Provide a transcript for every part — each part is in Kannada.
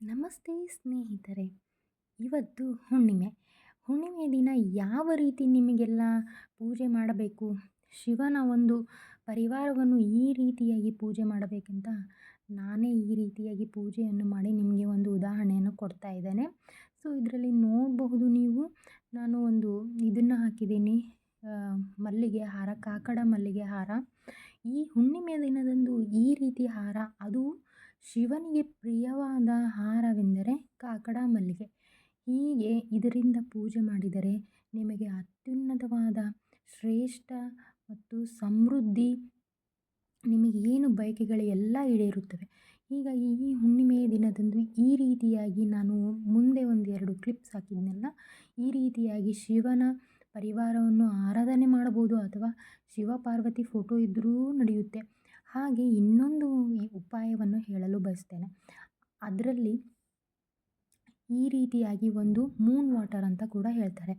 ನಮಸ್ತೆ ಸ್ನೇಹಿತರೆ. ಇವತ್ತು ಹುಣ್ಣಿಮೆ. ಹುಣ್ಣಿಮೆ ದಿನ ಯಾವ ರೀತಿ ನಿಮಗೆಲ್ಲ ಪೂಜೆ ಮಾಡಬೇಕು? ಶಿವನ ಒಂದು ಪರಿವಾರವನ್ನು ಈ ರೀತಿಯಾಗಿ ಪೂಜೆ ಮಾಡಬೇಕಂತ ನಾನೇ ಈ ರೀತಿಯಾಗಿ ಪೂಜೆಯನ್ನು ಮಾಡಿ ನಿಮಗೆ ಒಂದು ಉದಾಹರಣೆಯನ್ನು ಕೊಡ್ತಾ ಇದ್ದೇನೆ. ಸೊ, ಇದರಲ್ಲಿ ನೋಡಬಹುದು ನೀವು, ನಾನು ಒಂದು ಇದನ್ನು ಹಾಕಿದ್ದೀನಿ. ಮಲ್ಲಿಗೆ ಹಾರ, ಕಾಕಡ ಮಲ್ಲಿಗೆ ಹಾರ. ಈ ಹುಣ್ಣಿಮೆ ದಿನದಂದು ಈ ರೀತಿ ಹಾರ, ಅದು ಶಿವನಿಗೆ ಪ್ರಿಯವಾದ ಹಾರವೆಂದರೆ ಕಾಕಡ ಮಲ್ಲಿಗೆ ಹೀಗೆ ಇದರಿಂದ ಪೂಜೆ ಮಾಡಿದರೆ ನಿಮಗೆ ಅತ್ಯುನ್ನತವಾದ ಶ್ರೇಷ್ಠ ಮತ್ತು ಸಮೃದ್ಧಿ ನಿಮಗೆ ಏನು ಬಯಕೆಗಳು ಎಲ್ಲ ಈಡೇರುತ್ತವೆ. ಹೀಗಾಗಿ ಈ ಹುಣ್ಣಿಮೆಯ ದಿನದಂದು ಈ ರೀತಿಯಾಗಿ ನಾನು ಮುಂದೆ ಒಂದು ಎರಡು ಕ್ಲಿಪ್ಸ್ ಹಾಕಿದ್ನಲ್ಲ, ಈ ರೀತಿಯಾಗಿ ಶಿವನ ಪರಿವಾರವನ್ನು ಆರಾಧನೆ ಮಾಡಬಹುದು ಅಥವಾ ಶಿವ ಪಾರ್ವತಿ ಫೋಟೋ ಇದ್ದರೂ ನಡೆಯುತ್ತೆ. ಹಾಗೆ ಇನ್ನೊಂದು ಉಪಾಯವನ್ನು ಹೇಳಲು ಬಯಸ್ತೇನೆ. ಅದರಲ್ಲಿ ಈ ರೀತಿಯಾಗಿ ಒಂದು ಮೂನ್ ವಾಟರ್ ಅಂತ ಕೂಡ ಹೇಳ್ತಾರೆ.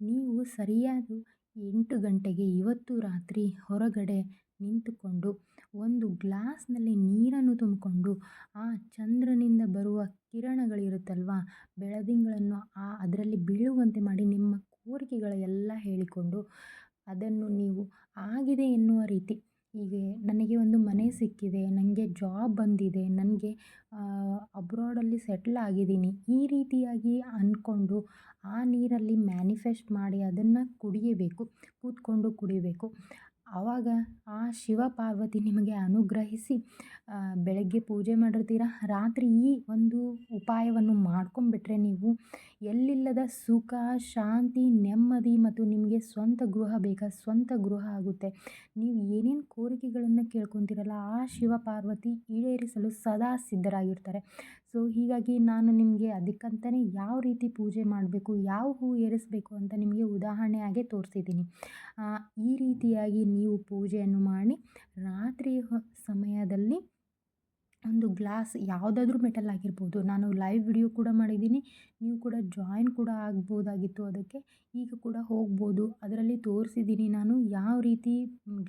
ನೀವು ಸರಿಯಾದ ಎಂಟು ಗಂಟೆಗೆ ಇವತ್ತು ರಾತ್ರಿ ಹೊರಗಡೆ ನಿಂತುಕೊಂಡು ಒಂದು ಗ್ಲಾಸ್ನಲ್ಲಿ ನೀರನ್ನು ತುಂಬಿಕೊಂಡು ಆ ಚಂದ್ರನಿಂದ ಬರುವ ಕಿರಣಗಳಿರುತ್ತಲ್ವ, ಬೆಳದಿಂಗಳನ್ನು ಆ ಅದರಲ್ಲಿ ಬೀಳುವಂತೆ ಮಾಡಿ ನಿಮ್ಮ ಕೋರಿಕೆಗಳ ಎಲ್ಲ ಹೇಳಿಕೊಂಡು ಅದನ್ನು ನೀವು ಆಗಿದೆ ಎನ್ನುವ ರೀತಿ ಹೀಗೆ ನನಗೆ ಒಂದು ಮನೆ ಸಿಕ್ಕಿದೆ ನನಗೆ ಜಾಬ್ ಬಂದಿದೆ, ನನಗೆ ಅಬ್ರಾಡಲ್ಲಿ ಸೆಟ್ಲ್ ಆಗಿದ್ದೀನಿ. ಈ ರೀತಿಯಾಗಿ ಅಂದ್ಕೊಂಡು ಆ ನೀರಲ್ಲಿ ಮ್ಯಾನಿಫೆಸ್ಟ್ ಮಾಡಿ ಅದನ್ನು ಕುಡಿಯಬೇಕು, ಕೂತ್ಕೊಂಡು ಕುಡಿಬೇಕು. ಆವಾಗ ಆ ಶಿವ ಪಾರ್ವತಿ ನಿಮಗೆ ಅನುಗ್ರಹಿಸಿ ಬೆಳಗ್ಗೆ ಪೂಜೆ ಮಾಡಿರ್ತೀರ? ರಾತ್ರಿ ಈ ಒಂದು ಉಪಾಯವನ್ನು ಮಾಡ್ಕೊಂಬಿಟ್ರೆ ನೀವು ಎಲ್ಲಿಲ್ಲದ ಸುಖ, ಶಾಂತಿ, ನೆಮ್ಮದಿ ಮತ್ತು ನಿಮಗೆ ಸ್ವಂತ ಗೃಹ ಬೇಕಾ? ಸ್ವಂತ ಗೃಹ ಆಗುತ್ತೆ. ನೀವು ಏನೇನು ಕೋರಿಕೆಗಳನ್ನು ಕೇಳ್ಕೊತೀರಲ್ಲ, ಆ ಶಿವ ಪಾರ್ವತಿ ಈಡೇರಿಸಲು ಸದಾ ಸಿದ್ಧರಾಗಿರ್ತಾರೆ. ಸೊ ಹೀಗಾಗಿ ನಾನು ನಿಮಗೆ ಅದಕ್ಕಂತಲೇ ಯಾವ ರೀತಿ ಪೂಜೆ ಮಾಡಬೇಕು, ಯಾವ ಹೂ ಏರಿಸಬೇಕು ಅಂತ ನಿಮಗೆ ಉದಾಹರಣೆಯಾಗೆ ತೋರಿಸಿದ್ದೀನಿ. ಈ ರೀತಿಯಾಗಿ ನೀವು ಪೂಜೆಯನ್ನು ಮಾಡಿ, ರಾತ್ರಿ ಸಮಯದಲ್ಲಿ ಒಂದು ಗ್ಲಾಸ್ ಯಾವುದಾದ್ರೂ ಮೆಟಲ್ ಆಗಿರ್ಬೋದು. ನಾನು ಲೈವ್ ವಿಡಿಯೋ ಕೂಡ ಮಾಡಿದ್ದೀನಿ. ನೀವು ಕೂಡ ಜಾಯಿನ್ ಕೂಡ ಆಗ್ಬೋದಾಗಿತ್ತು ಅದಕ್ಕೆ. ಈಗ ಕೂಡ ಹೋಗ್ಬೋದು. ಅದರಲ್ಲಿ ತೋರಿಸಿದ್ದೀನಿ ನಾನು ಯಾವ ರೀತಿ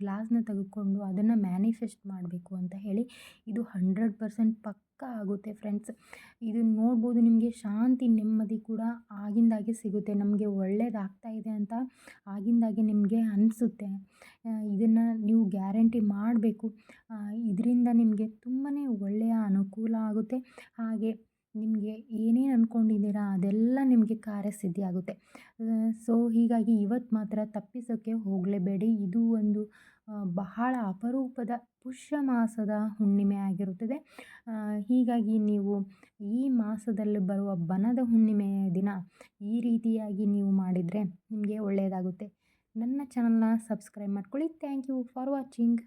ಗ್ಲಾಸ್ನ ತೆಗೆದುಕೊಂಡು ಅದನ್ನು ಮ್ಯಾನಿಫೆಸ್ಟ್ ಮಾಡಬೇಕು ಅಂತ ಹೇಳಿ. ಇದು ಹಂಡ್ರೆಡ್ ಪರ್ಸೆಂಟ್ ಪಕ್ಕ ಆಗುತ್ತೆ ಫ್ರೆಂಡ್ಸ್ ಇದು ನೋಡ್ಬೋದು ನಿಮಗೆ ಶಾಂತಿ ನೆಮ್ಮದಿ ಕೂಡ ಆಗಿಂದಾಗೆ ಸಿಗುತ್ತೆ. ನಮಗೆ ಒಳ್ಳೆಯದಾಗ್ತಾ ಇದೆ ಅಂತ ಆಗಿಂದಾಗೆ ನಿಮಗೆ ಅನಿಸುತ್ತೆ. ಇದನ್ನು ನೀವು ಗ್ಯಾರಂಟಿ ಮಾಡಬೇಕು. ಇದರಿಂದ ನಿಮಗೆ ತುಂಬಾ ಒಳ್ಳೆಯ ಅನುಕೂಲ ಆಗುತ್ತೆ. ಹಾಗೆ ನಿಮಗೆ ಏನೇನು ಅಂದ್ಕೊಂಡಿದ್ದೀರಾ ಅದೆಲ್ಲ ನಿಮಗೆ ಕಾರ್ಯಸಿದ್ಧಿ ಆಗುತ್ತೆ. ಸೊ ಹೀಗಾಗಿ ಇವತ್ತು ಮಾತ್ರ ತಪ್ಪಿಸೋಕ್ಕೆ ಹೋಗಲೇಬೇಡಿ. ಇದು ಒಂದು ಬಹಳ ಅಪರೂಪದ ಪುಷ್ಯ ಮಾಸದ ಹುಣ್ಣಿಮೆ ಆಗಿರುತ್ತದೆ. ಹೀಗಾಗಿ ನೀವು ಈ ಮಾಸದಲ್ಲಿ ಬರುವ ಬನದ ಹುಣ್ಣಿಮೆಯ ದಿನ ಈ ರೀತಿಯಾಗಿ ನೀವು ಮಾಡಿದರೆ ನಿಮಗೆ ಒಳ್ಳೆಯದಾಗುತ್ತೆ. ನನ್ನ ಚಾನಲ್ನ ಸಬ್ಸ್ಕ್ರೈಬ್ ಮಾಡ್ಕೊಳ್ಳಿ. Thank you for watching.